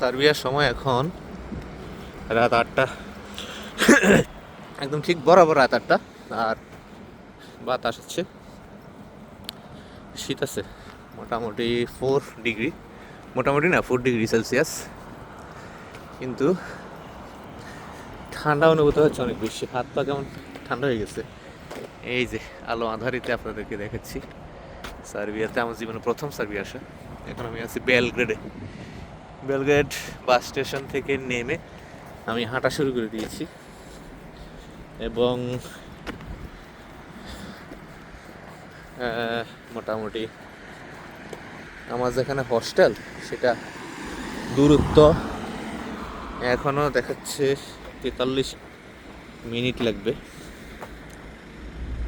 সার্বিয়ার সময় এখন রাত আটটা। একদম ঠিক বরাবর রাত আটটা আর বাতাস হচ্ছে। শীত আছে, মোটামুটি ফোর ডিগ্রি মোটামুটি না ফোর ডিগ্রি সেলসিয়াস কিন্তু ঠান্ডা অনুভূত হচ্ছে অনেক বেশি। হাত পা কেমন ঠান্ডা হয়ে গেছে। এই যে আলো আধারিতে আপনাদেরকে দেখাচ্ছি। সার্বিয়াতে আমার জীবনে প্রথম সার্বিয়া আসা। এখন আমি আছি বেলগ্রেডে বেলগ্রেড বাস স্টেশন থেকে নেমে আমি হাঁটা শুরু করে দিয়েছি। এবং মোটামুটি আমার যেখানে হস্টেল সেটা দূরত্ব এখনও দেখাচ্ছে তেতাল্লিশ মিনিট লাগবে।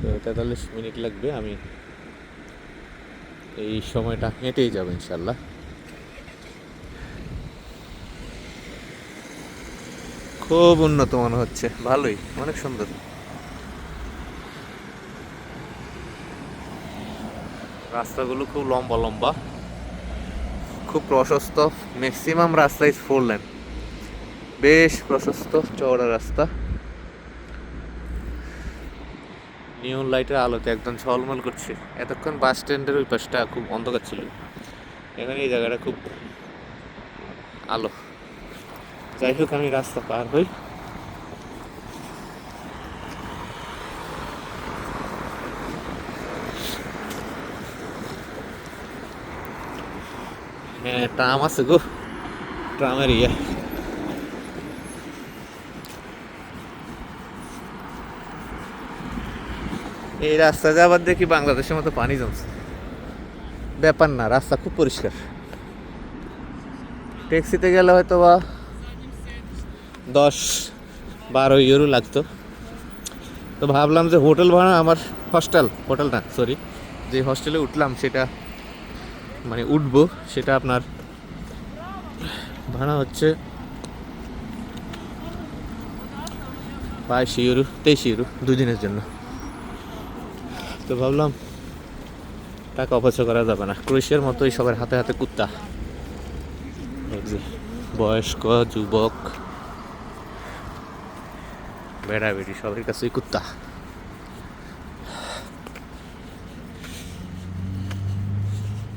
তো তেতাল্লিশ মিনিট লাগবে, আমি এই সময়টা হেঁটেই যাব ইনশাল্লাহ খুব উন্নত মনে হচ্ছে। ভালোই অনেক সুন্দর। রাস্তাগুলো খুব লম্বা লম্বা। খুব প্রশস্ত ম্যাক্সিমাম রাস্তা ইজ ফোর লেন বেশ প্রশস্ত চওড়া রাস্তা। নিয়ন লাইটের আলোতে একদম ঝলমল করছে। এতক্ষণ বাস স্ট্যান্ডের ওই পাশটা খুব অন্ধকার ছিল। এখন এই জায়গাটা খুব আলো। যাই হোক আমি রাস্তা পার হই হ্যাঁ ট্রাম আছে গো ট্রামের ইয়ে এই রাস্তা যাবার দেখি বাংলাদেশের মতো পানি জমছে ব্যাপার না রাস্তা খুব পরিষ্কার ট্যাক্সিতে গেলে হয়তো বা দশ বারো ইউরো লাগতো। তো ভাবলাম যে হোটেল ভাড়া আমার হস্টেল হোটেল না সরি যে হস্টেলে উঠলাম সেটা মানে উঠবো, সেটা আপনার ভাড়া হচ্ছে বাইশ ইউরো তেইশ ইউরো দুদিনের জন্য। তো ভাবলাম টাকা অপচয় করা যাবে না। ক্রোয়েশিয়ার মতোই সবার হাতে হাতে কুত্তা। বয়স্ক, যুবক বেড়া বেড়ি সবার কাছেই কুত্তা।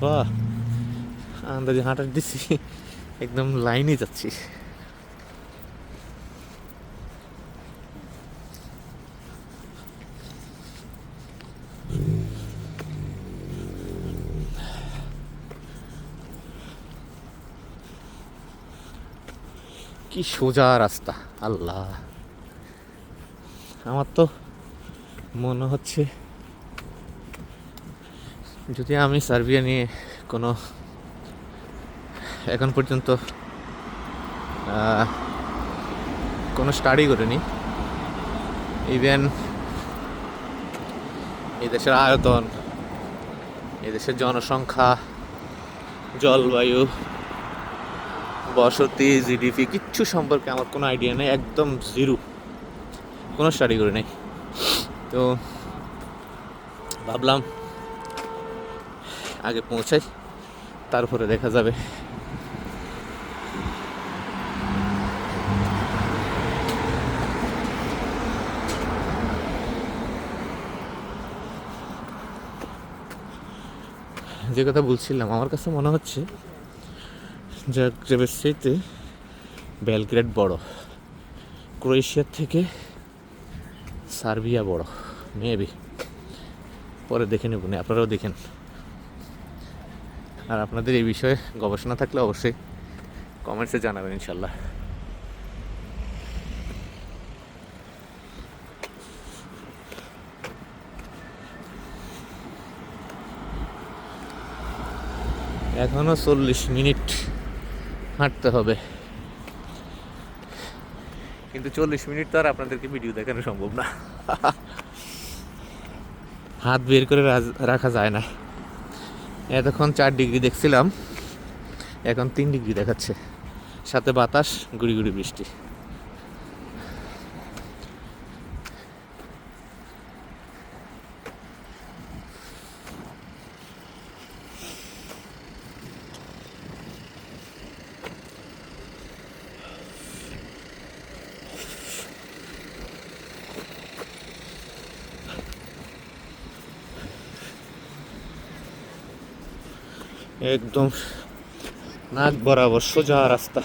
বাহ, আন্দাজে হাঁটা দিছি, একদম লাইনে যাচ্ছি। কি সোজা রাস্তা, আল্লাহ। আমার তো মনে হচ্ছে যদি আমি সার্বিয়া নিয়ে কোনো এখন পর্যন্ত কোনো স্টাডি করিনি ইভেন এই দেশের আয়তন, এই দেশের জনসংখ্যা, জলবায়ু, বসতি জিডিপি কিচ্ছু সম্পর্কে আমার কোনো আইডিয়া নেই, একদম জিরো কোনো স্টাডি করে নেই। তো ভাবলাম আগে পৌঁছাই, তারপরে দেখা যাবে। যে কথা বলছিলাম, আমার কাছে মনে হচ্ছে জাগ্রেবের চাইতে বেলগ্রেড বড়। ক্রোয়েশিয়ার থেকে সার্বিয়া বড়, মেবি। পরে দেখে নেব, না, আপনারাও দেখেন আর আপনাদের এই বিষয়ে গবেষণা থাকলে অবশ্যই কমেন্টসে জানাবেন, ইনশাল্লাহ। এখনও চল্লিশ মিনিট হাঁটতে হবে। কিন্তু চল্লিশ মিনিট তো আর আপনাদেরকে ভিডিও দেখানো সম্ভব না। হাত বের করে রাখা যায় না। এতক্ষণ চার ডিগ্রি দেখছিলাম, এখন তিন ডিগ্রি দেখাচ্ছে। সাথে বাতাস, গুড়ি গুড়ি বৃষ্টি। একদম নাক বরাবর সোজা রাস্তা.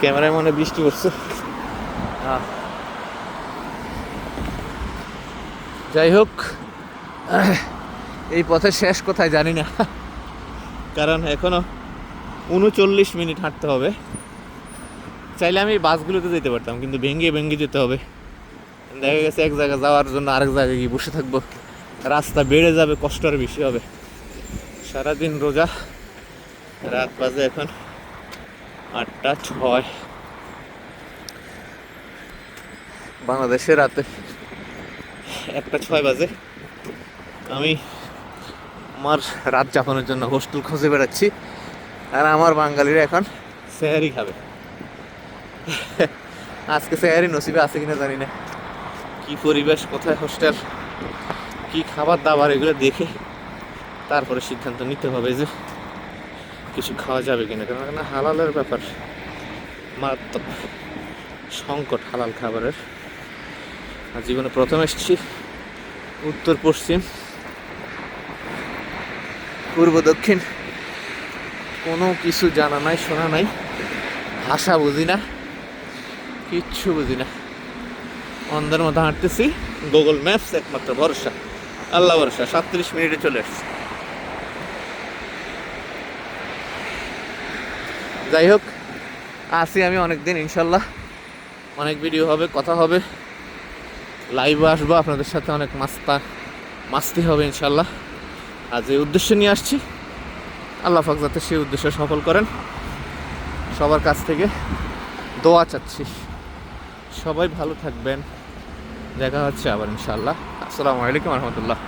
ক্যামেরায় মনে বৃষ্টি পড়ছে। যাই হোক, এই পথের শেষ কোথায় জানি না কারণ এখনও উনচল্লিশ মিনিট হাঁটতে হবে। চাইলে আমি বাসগুলোতে যেতে পারতাম, কিন্তু ভেঙ্গে ভেঙ্গে যেতে হবে। দেখা গেছে এক জায়গায় যাওয়ার জন্য আরেক জায়গায় গিয়ে বসে থাকব। রাস্তা বেড়ে যাবে, কষ্ট আর বেশি হবে। সারাদিন রোজা, রাত বাজে এখন আটটা ছয়। বাংলাদেশে রাতে একটা ছয় বাজে। আমি আমার রাত যাপনের জন্য হোস্টেল খুঁজে বেড়াচ্ছি। আর আমার বাঙালিরা এখন স্যারি খাবে। আজকে স্যারি নসিবে আছে কিনা জানি না। কি পরিবেশ কোথায় হোস্টেল কি খাবার দাবার এগুলো দেখে তারপরে সিদ্ধান্ত নিতে হবে যে কিছু খাওয়া যাবে কিনা। কারণ এখানে হালালের ব্যাপার মারাত্মক সংকট হালাল খাবারের। আর জীবনে প্রথম এসেছি উত্তর পশ্চিম পূর্ব দক্ষিণ কোনো কিছু জানা নাই, শোনা নাই। ভাষা বুঝি না, কিচ্ছু বুঝি না। অন্ধের মতো হাঁটতেছি। গুগল ম্যাপস একমাত্র ভরসা। আল্লাহ ভরসা, সাতত্রিশ মিনিটে চলে আসছে। যাই হোক আসি আমি অনেক দিন ইনশাল্লাহ। অনেক ভিডিও হবে, কথা হবে। লাইভে আসব, আপনাদের সাথে অনেক মাস্তা, মাস্তি হবে, ইনশাল্লাহ। আজ এই উদ্দেশ্য নিয়ে আসছি। আল্লাহ পাক যাতে সেই উদ্দেশ্য সফল করেন। সবার কাছ থেকে দোয়া চাচ্ছি। সবাই ভালো থাকবেন। দেখা হচ্ছে আবার ইনশাল্লাহ আসসালামু আলাইকুম রহমতুল্লাহ।